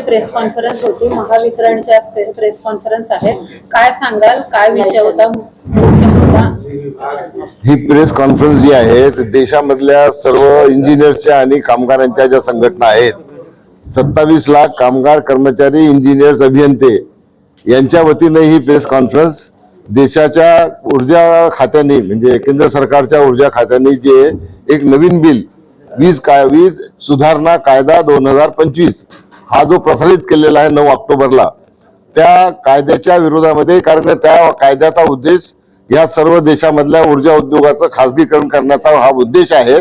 Press conference होती. महावितरणच्या press conference आहे. काय सांगाल? काय विषय होता? ही प्रेस कॉन्फरन्स जी आहे देशामधल्या सर्व इंजिनियर्सच्या आणि कामगारांच्या ज्या संघटना आहेत सत्तावीस लाख कामगार कर्मचारी इंजिनियर्स अभियंते यांच्या वतीने ही प्रेस कॉन्फरन्स देशाच्या ऊर्जा खात्याने म्हणजे केंद्र सरकारच्या ऊर्जा खात्याने जे एक नवीन बिल वीज काय वीज सुधारणा कायदा दोन हजार पंचवीस हा जो प्रसारित केलेला आहे नऊ ऑक्टोबरला त्या कायद्याच्या विरोधामध्ये कारण का त्या कायद्याचा उद्देश या सर्व देशामधल्या ऊर्जा उद्योगाचं खासगीकरण करण्याचा हा उद्देश आहे.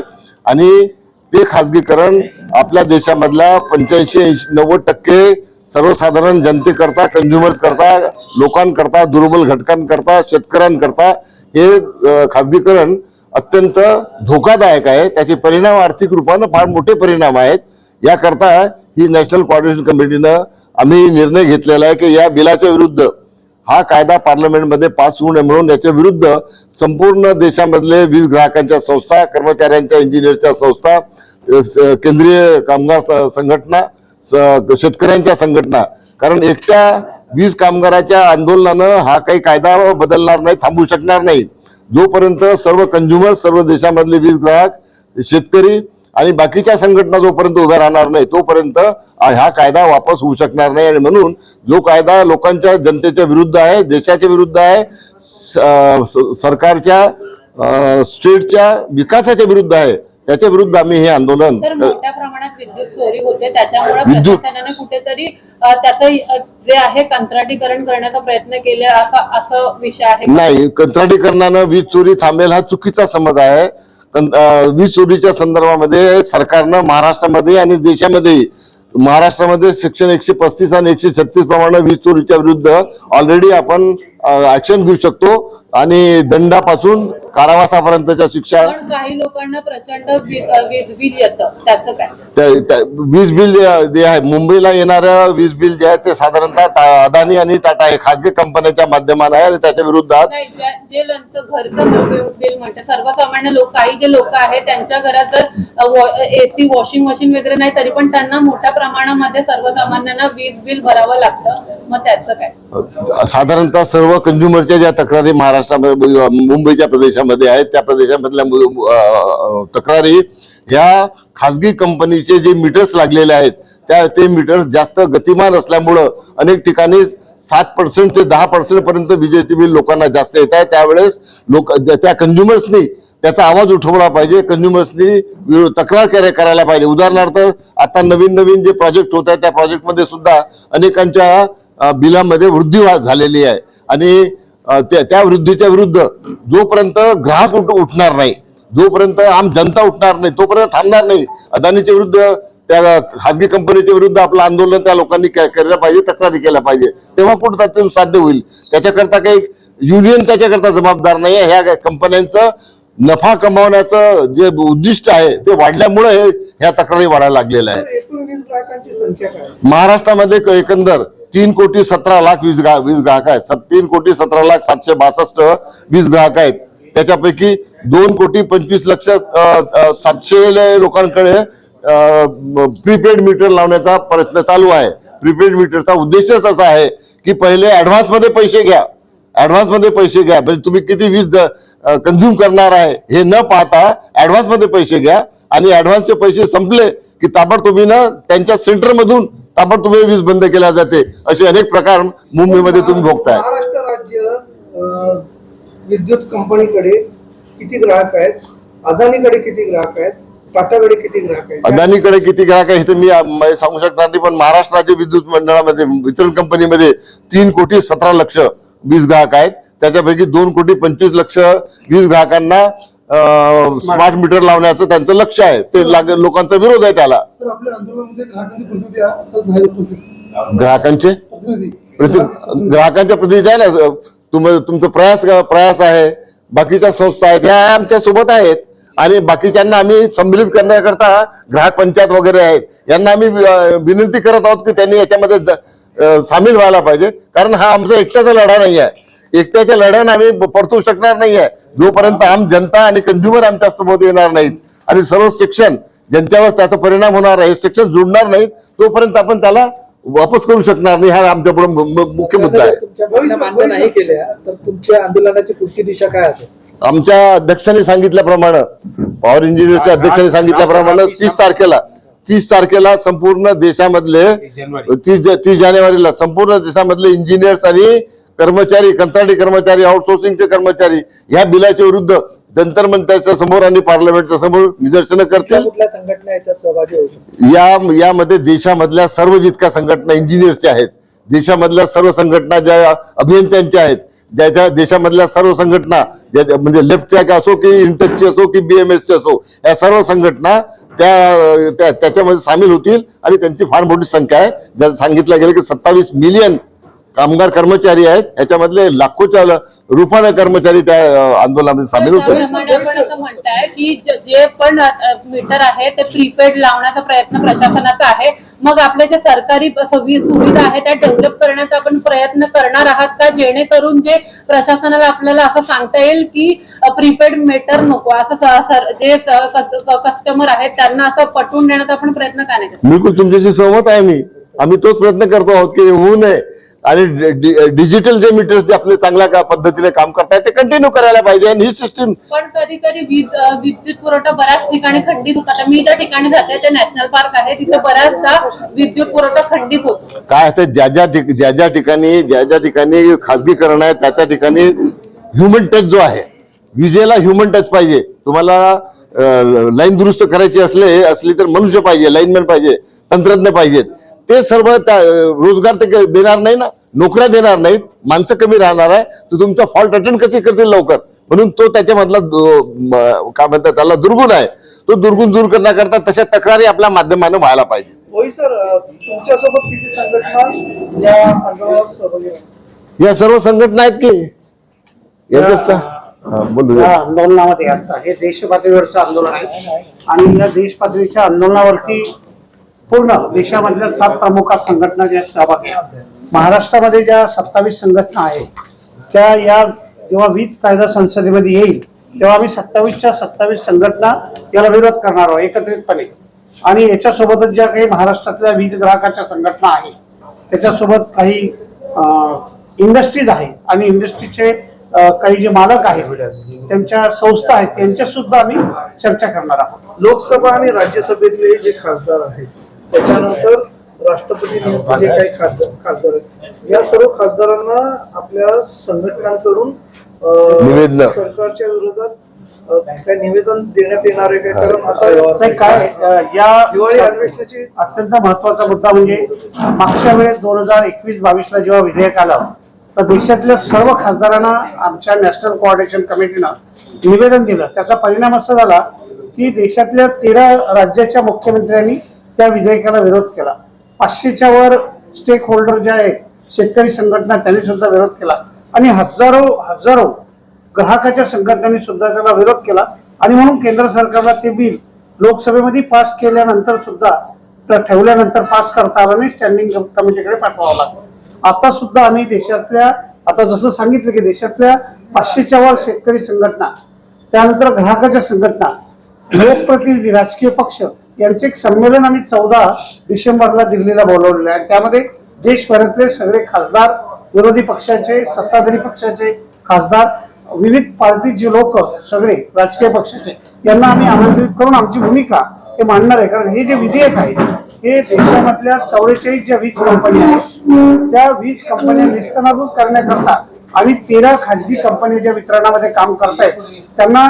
आणि ते खासगीकरण आपल्या देशामधल्या पंच्याऐंशी ऐंशी नव्वद टक्के सर्वसाधारण जनतेकरता कन्झ्युमर्स करता लोकांकरता दुर्बल घटकांकरता शेतकऱ्यांकरता हे खाजगीकरण खासगीकरण अत्यंत धोकादायक आहे. त्याचे परिणाम आर्थिक रूपानं फार मोठे परिणाम आहेत. याकरता ही नॅशनल कॉर्डिनेशन कमिटीनं आम्ही निर्णय घेतलेला आहे की या बिलाच्या विरुद्ध हा कायदा पार्लमेंटमध्ये पास होऊ नये म्हणून याच्या विरुद्ध संपूर्ण देशामधले वीज ग्राहकांच्या संस्था कर्मचाऱ्यांच्या इंजिनियरच्या संस्था स- केंद्रीय कामगार संघटना स- शेतकऱ्यांच्या संघटना कारण एकट्या वीज कामगाराच्या आंदोलनानं हा काही कायदा बदलणार नाही थांबू शकणार नाही. जोपर्यंत सर्व कंझ्युमर सर्व देशामधले वीज ग्राहक शेतकरी आणि बाकीच्या संघटना जोपर्यंत उभ्या राहणार नाही तोपर्यंत हा कायदा वापस होऊ शकणार नाही. आणि म्हणून जो कायदा लोकांच्या जनतेच्या विरुद्ध आहे देशाच्या विरुद्ध आहे सरकारच्या स्टेटच्या विकासाच्या विरुद्ध आहे त्याच्या विरुद्ध आम्ही हे आंदोलन मोठ्या प्रमाणात विद्युत चोरी होते त्याच्यामुळे प्रशासनाने कुठेतरी त्याचं जे आहे कंत्राटीकरण करण्याचा प्रयत्न केले असा असं विषय आहे. नाही कंत्राटीकरणानं वीज चोरी थांबेल हा चुकीचा समज आहे. वीज चोरीच्या संदर्भामध्ये सरकारनं महाराष्ट्रामध्ये आणि देशामध्ये महाराष्ट्रामध्ये सेक्शन एकशे पस्तीस आणि एकशे छत्तीस प्रमाणे वीज चोरीच्या विरुद्ध ऑलरेडी आपण ऍक्शन घेऊ शकतो. आणि दंडापासून कारावासापर्यंतच्या शिक्षा पण काही लोकांना प्रचंड वी- अ, वीज बिल येतं. त्याचं काय? त्या- त्या- वीज बिल जे- जे आहे मुंबईला येणारं वीज बिल जे आहे ते साधारणतः टा- अदानी आणि टाटा हे खासगी कंपन्यांच्या माध्यमाने आहे आणि त्याच्या नाही ज्या- जे लोकांचं घरचं बिल सर्वसामान्य लोक काही जे लोक आहेत त्यांच्या घरात जर एसी वॉशिंग मशीन वगैरे नाही तरी पण त्यांना मोठ्या प्रमाणामध्ये सर्वसामान्यांना वीज बिल भरावं लागतं. मग त्याचं काय? साधारणतः सर्व कंझ्युमरच्या ज्या तक्रारी महाराष्ट्रामध्ये मुंबईच्या प्रदेशामध्ये आहेत. त्या प्रदेशामधल्या तक्रारी ह्या खासगी कंपनीचे जे मीटर्स लागलेले आहेत त्या ते मीटर्स जास्त गतिमान असल्यामुळं अनेक ठिकाणी सात पर्सेंट ते दहा पर्सेंट पर्यंत विजेचे बिल लोकांना जास्त येत आहे. त्यावेळेस लोक त्या कंझ्युमर्सनी त्याचा आवाज उठवला पाहिजे. कंझ्युमर्सनी तक्रार करा- करायला पाहिजे. उदाहरणार्थ आता नवीन नवीन जे प्रोजेक्ट होत आहेत त्या प्रोजेक्टमध्ये सुद्धा अनेकांच्या बिलामध्ये वृद्धी झालेली आहे. आणि त्या त्या वृद्धीच्या विरुद्ध जोपर्यंत ग्राहक उठ उठणार नाही जोपर्यंत आम जनता उठणार नाही तोपर्यंत थांबणार नाही. अदानीच्या विरुद्ध त्या खासगी कंपनीच्या विरुद्ध आपलं आंदोलन त्या लोकांनी केलं पाहिजे तक्रारी केल्या पाहिजे. तेव्हा कुठं ते साध्य होईल. त्याच्याकरता काही युनियन त्याच्याकरता जबाबदार नाही आहे ह्या कंपन्यांचं नफा कमावण्याचं जे उद्दिष्ट आहे ते वाढल्यामुळे हे ह्या तक्रारी वाढायला लागलेल्या आहे महाराष्ट्रामध्ये एकंदर तीन कोटी सतरा लाख वीज ग्राहक वीज ग्राहक आहेत. तीन कोटी सतरा लाख सातशे बासष्ट वीज ग्राहक आहेत. त्याच्यापैकी दोन कोटी पंचवीस लक्ष सातशे लोकांकडे प्रीपेड मीटर लावण्याचा प्रयत्न चालू आहे. प्रीपेड मीटरचा उद्देशच असा आहे की पहिले ॲडव्हान्समध्ये पैसे घ्या. ॲडव्हान्समध्ये पैसे घ्या. म्हणजे तुम्ही किती वीज कन्झ्युम करणार आहे हे न पाहता ॲडव्हान्समध्ये पैसे घ्या. आणि ॲडव्हान्सचे पैसे संपले की ताबडतोबीनं त्यांच्या सेंटरमधून ताबडतोबी वीज बंद केल्या जाते? असे अनेक प्रकार मुंबईमध्ये तुम्ही भोगताय. महाराष्ट्र राज्य विद्युत कंपनीकडे किती ग्राहक आहेत? अदानीकडे किती ग्राहक आहेत? टाटाकडे किती ग्राहक आहेत? अदानीकडे किती ग्राहक आहे हे तर मी अं, म- सांगू शकणार नाही पण महाराष्ट्र राज्य विद्युत मंडळामध्ये वितरण कंपनीमध्ये तीन कोटी सतरा लक्ष वीज ग्राहक आहेत. त्याच्यापैकी दोन कोटी पंचवीस लक्ष वीज ग्राहकांना स्मार्ट मीटर लावण्याचं त्यांचं लक्ष आहे. ते लोकांचा विरोध आहे त्याला. ग्राहकांची ग्राहकांच्या प्रतिनिधी आहे ना तुम तुमचं प्रयास प्रयास आहे. बाकीच्या संस्था आहेत. ह्या आमच्यासोबत आहेत. आणि बाकीच्यांना आम्ही संमिलित करण्याकरता ग्राहक पंचायत वगैरे आहेत. यांना आम्ही विनंती करत आहोत की त्यांनी याच्यामध्ये सामील व्हायला पाहिजे. कारण हा आमचा एकट्याचा लढा नाही आहे. एकट्याच्या लढ्यानं आम्ही परतू शकणार नाही आहे जोपर्यंत आम जनता आणि कंझ्युमर आमच्यासोबत येणार नाहीत आणि सर्व सेक्शन ज्यांच्यावर त्याचा परिणाम होणार आहे सेक्शन जुडणार नाहीत तोपर्यंत आपण त्याला वापस करू शकणार नाही हा आमच्यापुढे मुख्य मुद्दा आहे. तुमच्या मागण्या मान्य नाही केल्या तर तुमच्या आंदोलनाची पुढची दिशा काय असेल? आमच्या अध्यक्षांनी सांगितल्याप्रमाणे पॉवर इंजिनियरच्या अध्यक्षांनी सांगितल्याप्रमाणे तीस तारखेला तीस तारखेला संपूर्ण देशामधले तीस तीस जानेवारीला संपूर्ण देशामधले इंजिनियर्स आणि कर्मचारी कंत्राटी कर्मचारी आउटसोर्सिंगचे कर्मचारी ह्या बिलाच्या विरुद्ध जंतर मंतरच्या समोर आणि पार्लमेंटच्या समोर निदर्शनं करतील. या यामध्ये देशामधल्या सर्व जितक्या संघटना इंजिनियर्सच्या आहेत देशामधल्या सर्व संघटना ज्या अभियंत्यांच्या आहेत ज्याच्या देशामधल्या सर्व संघटना ज्या म्हणजे लेफ्ट ट्रॅक असो की इंटचची असो की बीएमएसची असो या सर्व संघटना त्या त्या- त्याच्यामध्ये सामील होतील आणि त्यांची फार मोठी संख्या आहे. ज्या सांगितलं गेलं की सत्तावीस मिलियन कामगार कर्मचारी आहेत याच्यामधले लाखोच्या रुपाने कर्मचारी त्या आंदोलनामध्ये सामील म्हणताय की ज- पण मीटर आहे ते प्रीपेड लावण्याचा प्रयत्न प्रशासनाचा आहे. मग आपल्या ज्या सरकारी सवि- सुविधा आहेत त्या डेव्हलप करण्याचा आपण प्रयत्न करणार आहात का? जेणेकरून जे प्रशासनाला आपल्याला असं सांगता येईल की प्रीपेड मीटर नको असं जे कस्टमर आहेत त्यांना असं पटवून देण्याचा आपण प्रयत्न का नाही बिलकुल तुमच्याशी सहमत आहे मी. आम्ही तोच प्रयत्न करतो आहोत की होऊ नये. आणि डिजिटल जे मीटर्स जे आपले चांगल्या का- पद्धतीने काम करतायत ते कंटिन्यू करायला पाहिजे. आणि ही सिस्टीम पण कधी कधी विद्युत पुरवठा बऱ्याच ठिकाणी खंडित होता आता मी ज्या ठिकाणी जाते ते नॅशनल पार्क आहे. तिथे बऱ्याचदा विद्युत पुरवठा खंडित होतो. काय असतं ज्या ज्या ज्या ज्या ठिकाणी ज्या ज्या ठिकाणी खासगीकरण आहे त्या त्या ठिकाणी ह्युमन टच जो आहे विजेला ह्युमन टच पाहिजे. तुम्हाला लाईन दुरुस्त करायची असले असली तर मनुष्य पाहिजे लाईनमॅन पाहिजे तंत्रज्ञ पाहिजेत. ते सर्व त्या रोजगार ते देणार नाही ना नोकऱ्या देणार नाहीत माणसं कमी राहणार आहे तर तुमचा फॉल्ट अटेंड कसे करतील लवकर? म्हणून तो त्याच्यामधला काय म्हणतात त्याला दुर्गुण आहे. तो दुर्गुण दूर करण्याकरता तशा तक्रारी आपल्या माध्यमानं व्हायला पाहिजे. या सर्व संघटना आहेत की? बोलू. आंदोलनामध्ये आता हे देश पातळीवरचं आंदोलन आहे. आणि या देश पातळीच्या आंदोलनावरती पूर्ण देशामधल्या सात प्रमुख संघटना ज्या सहभागी महाराष्ट्रामध्ये ज्या सत्तावीस संघटना आहेत त्या या जेव्हा वीज कायदा संसदेमध्ये येईल तेव्हा आम्ही सत्तावीसच्या सत्तावीस संघटना याला विरोध करणार आहोत एकत्रितपणे. आणि याच्यासोबतच ज्या काही महाराष्ट्रातल्या वीज ग्राहकाच्या संघटना आहेत त्याच्यासोबत काही इंडस्ट्रीज आहेत. आणि इंडस्ट्रीचे काही जे मालक आहेत त्यांच्या संस्था आहेत त्यांच्या सुद्धा आम्ही चर्चा करणार आहोत. लोकसभा आणि राज्यसभेतले जे खासदार आहेत त्याच्यानंतर राष्ट्रपती नियुक्त जे काही खासदार खासदार आहेत या सर्व खासदारांना आपल्या संघटनांकडून. सरकारच्या विरोधात काही निवेदन देण्यात येणार आहे कारण आता काय अ, दिवाळी या अधिवेशनाची अत्यंत महत्त्वाचा मुद्दा म्हणजे मागच्या वेळेस दोन हजार एकवीस बावीस ला जेव्हा विधेयक आलं तर देशातल्या सर्व खासदारांना आमच्या नॅशनल कोऑर्डिनेशन कमिटीनं निवेदन दिलं. त्याचा परिणाम असा झाला की देशातल्या तेरा राज्याच्या मुख्यमंत्र्यांनी त्या विधेयकाला विरोध केला. पाचशेच्या वर स्टेक होल्डर जे आहेत शेतकरी संघटना त्यांनी सुद्धा विरोध केला. आणि हजारो हजारो ग्राहकाच्या संघटनांनी सुद्धा त्याला विरोध केला. आणि म्हणून केंद्र सरकारला ते बिल लोकसभेमध्ये पास केल्यानंतर सुद्धा ठेवल्यानंतर पास करता आला नाही स्टँडिंग म्हणजे कमिटीकडे पाठवावं लागलं. आता सुद्धा आम्ही देशातल्या आता जसं सांगितलं की देशातल्या पाचशेच्या वर शेतकरी संघटना त्यानंतर ग्राहकाच्या संघटना लोकप्रतिनिधी राजकीय पक्ष यांचे एक संमेलन आम्ही चौदा डिसेंबरला दिल्लीला बोलवलेलं आहे. त्यामध्ये देशभरातले सगळे खासदार विरोधी पक्षाचे सत्ताधारी पक्षाचे खासदार विविध पार्टीचे लोक सगळे राजकीय पक्षाचे यांना आम्ही आमंत्रित करून आमची भूमिका हे मांडणार आहे. कारण हे जे विधेयक आहे हे देशामधल्या चौवेचाळीस ज्या वीज कंपन्या आहेत त्या वीज कंपन्या निस्तनाभूत करण्याकरता आणि तेरा खाजगी कंपन्या ज्या वितरणामध्ये काम करतायत त्यांना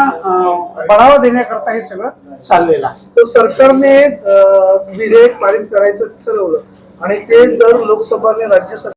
बढावा देण्याकरता हे सगळं चाललेलं आहे. तर सरकारने विधेयक पारित करायचं ठरवलं आणि ते जर लोकसभा आणि राज्यसभा